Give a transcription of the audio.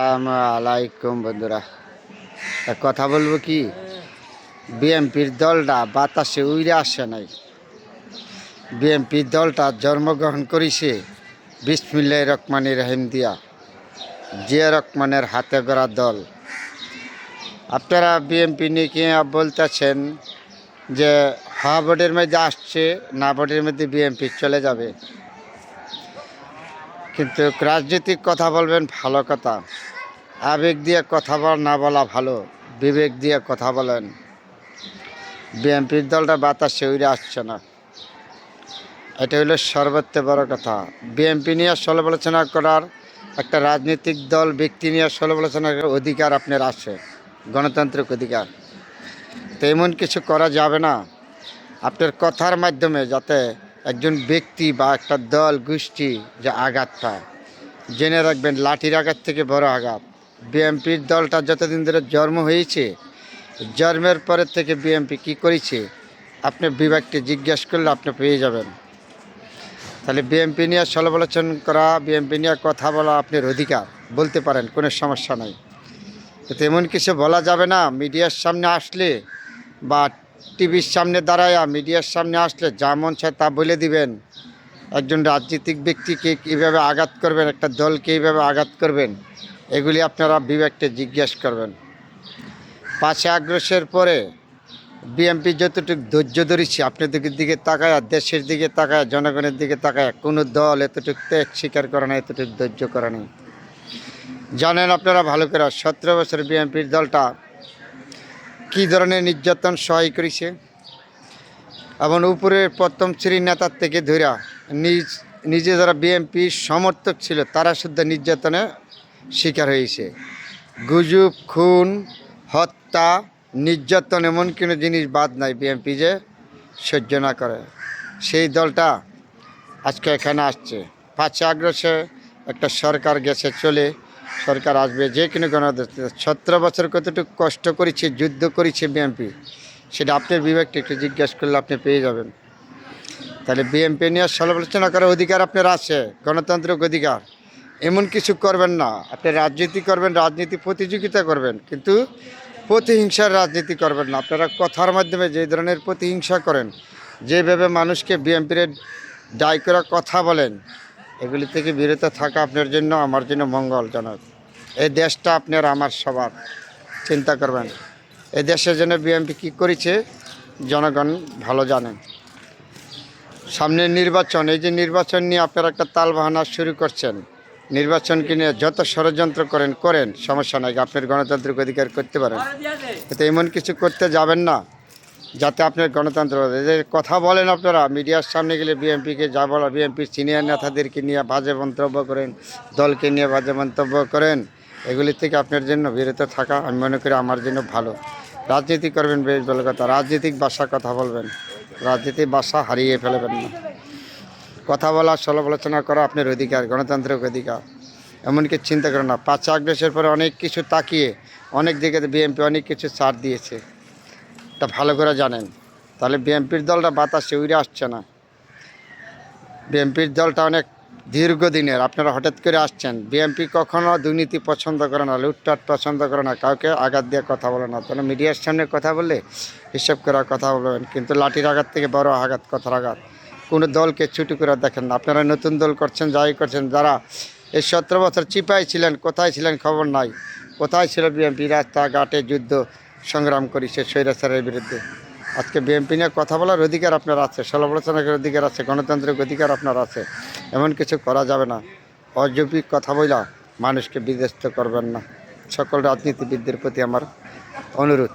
আসসালামু আলাইকুম বন্ধুরা কথা বলব কি? বিএমপির দলটা বাতাসে উইরে আসে নাই। বিএমপির দলটা জন্মগ্রহণ করেছে বিসমিল্লাহ রকমানি রহিম দিয়া। জিয়া রহমানের হাতে গড়া দল। আপনারা বিএমপি নিয়ে কি বলতেছেন যে, হা বোর্ডের মধ্যে আসছে, না বোর্ডের মধ্যে বিএমপি চলে যাবে? কিন্তু রাজনৈতিক কথা বলবেন ভালো কথা। আবেগ দিয়ে কথা বল, না বলা ভালো। বিবেক দিয়ে কথা বলেন। বিএনপির দলটা বাতাসে উড়ে আসছে না। এটা হলো সর্বত্র বড় কথা। বিএনপি নিয়ে সমালোচনা করার একটা রাজনৈতিক দল, ব্যক্তি নিয়ে সমালোচনা করার অধিকার আপনার আছে, গণতান্ত্রিক অধিকার। তো এমন কিছু করা যাবে না। আপনার কথার মাধ্যমে যাতে একজন ব্যক্তি বা একটা দল, গোষ্ঠী যে আঘাত পায় জেনে রাখবেন, লাঠির আঘাত থেকে বড় আঘাত। বিএমপির দলটা যতদিন ধরে জন্ম হয়েছে, জন্মের পরের থেকে বিএমপি কি করেছে, আপনি বিভাগকে জিজ্ঞেস করলে আপনি পেয়ে যাবেন। তাহলে বিএমপি নিয়ে সমালোচনা করা বিএমপি নিয়ে কথা বলা আপনার অধিকার, বলতে পারেন, কোনো সমস্যা নাই। এমন কিছু বলা যাবে না, মিডিয়ার সামনে আসলে বা টিভির সামনে দাঁড়ায়া মিডিয়ার সামনে আসলে যা মন চায় তা বলে দিবেন। একজন রাজনৈতিক ব্যক্তিকে কীভাবে আঘাত করবেন, একটা দলকে এইভাবে আঘাত করবেন, এগুলি আপনারা বিবেককে জিজ্ঞেস করবেন। পাশে আগ্রসের পরে বিএমপি যতটুকু ধৈর্য ধরেছে, আপনাদের দিকে তাকায়, দেশের দিকে তাকায়, জনগণের দিকে তাকায়, কোনো দল এতটুকু ত্যাগ স্বীকার করে না এতটুকু ধৈর্য করে নেই। জানেন আপনারা ভালো করে, সতেরো বছর বিএনপির দলটা কী ধরনের নির্যাতন সহায় করেছে? এবং উপরের প্রথম শ্রেণির নেতার থেকে ধরা নিজ, নিজে যারা বিএনপির সমর্থক ছিল, তারা শুদ্ধ নির্যাতনে শিকার হয়েছে গুজব, খুন, হত্যা, নির্যাতন এমন কোনো জিনিস বাদ নাই বিএনপি যে সহ্য না করে। সেই দলটা আজকে এখানে আসছে। পাঁচে আগ্রসে একটা সরকার গেছে, চলে সরকার আসবে। যে কোনো গণতন্ত্র। সতেরো বছর কতটুকু কষ্ট করেছে, যুদ্ধ করেছে বিএনপি সেটা আপনার বিবেকটা একটু জিজ্ঞেস করলে আপনি পেয়ে যাবেন। তাহলে বিএনপি নিয়ে সমালোচনা করার অধিকার আপনার আছে, গণতান্ত্রিক অধিকার। এমন কিছু করবেন না, আপনি রাজনীতি করবেন, রাজনীতি প্রতিযোগিতা করবেন, কিন্তু প্রতিহিংসার রাজনীতি করবেন না। আপনারা কথার মাধ্যমে যে ধরনের প্রতিহিংসা করেন, যেভাবে মানুষকে বিএনপির দায় করা কথা বলেন, এগুলি থেকে বিরত থাকা আপনার জন্য, আমার জন্য মঙ্গলজনক এই দেশটা আপনার, আমার সবার। চিন্তা করবেন। এই দেশের জন্য বিএনপি কী করেছে, জনগণ ভালো জানেন সামনে নির্বাচন, এই যে নির্বাচন নিয়ে আপনারা একটা তালবাহানা শুরু করছেন। নির্বাচনকে নিয়ে যত ষড়যন্ত্র করেন করেন, সমস্যা নাই, আপনার গণতান্ত্রিক অধিকার করতে পারেন। কিন্তু এমন কিছু করতে যাবেন না, যাতে আপনার গণতন্ত্র কথা বলেন আপনারা, মিডিয়ার সামনে গেলে বিএনপিকে যা বলা, বিএনপির সিনিয়র নেতাদেরকে নিয়ে বাজে মন্তব্য করেন, দলকে নিয়ে বাজে মন্তব্য করেন, এগুলি থেকে আপনার জন্য বিরত থাকা, আমি মনে করি আমার জন্য ভালো। রাজনীতি করবেন বেশ ভালো কথা। রাজনৈতিক ভাষা কথা বলবেন। রাজনীতিক ভাষা হারিয়ে ফেলবেন না। কথা বলা সমালোচনা করা আপনার অধিকার, গণতান্ত্রিক অধিকার। এমনকি চিন্তা করেন না, পাঁচ আগ্রসের পরে অনেক কিছু তাকিয়ে অনেক দিকে বিএনপি অনেক কিছু ছাড় দিয়েছে। তা ভালো করে জানেন। তাহলে বিএনপির দলটা বাতাসে উড়ে আসছে না। বিএনপির দলটা অনেক দীর্ঘদিনের, আপনারা হঠাৎ করে আসছেন, বিএনপি কখনো দুর্নীতি পছন্দ করে না, লুটপাট পছন্দ করে না, কাউকে আঘাত দিয়ে কথা বলে না। তাহলে মিডিয়ার সামনে কথা বললে হিসাব করে কথা বলবেন, কিন্তু লাঠির আঘাত থেকে বড় আঘাত, কথার আঘাত। কোনো দলকে ছুটি করে দেখেন না, আপনারা নতুন দল করছেন, যাই করছেন, যারা এই সতেরো বছর চিপাই ছিলেন, কোথায় ছিলেন খবর নাই। কোথায় ছিল বিএনপি? রাস্তাঘাটে যুদ্ধ সংগ্রাম করেছে স্বৈরাচারের বিরুদ্ধে। আজকে বিএনপি নিয়ে কথা বলার অধিকার আপনার আছে, সমালোচনার অধিকার আছে, গণতান্ত্রিক অধিকার আপনার আছে, এমন কিছু করা যাবে না। অযৌক্তিক কথা বইলা মানুষকে বিধ্বস্ত করবেন না। সকল রাজনীতিবিদদের প্রতি আমার অনুরোধ।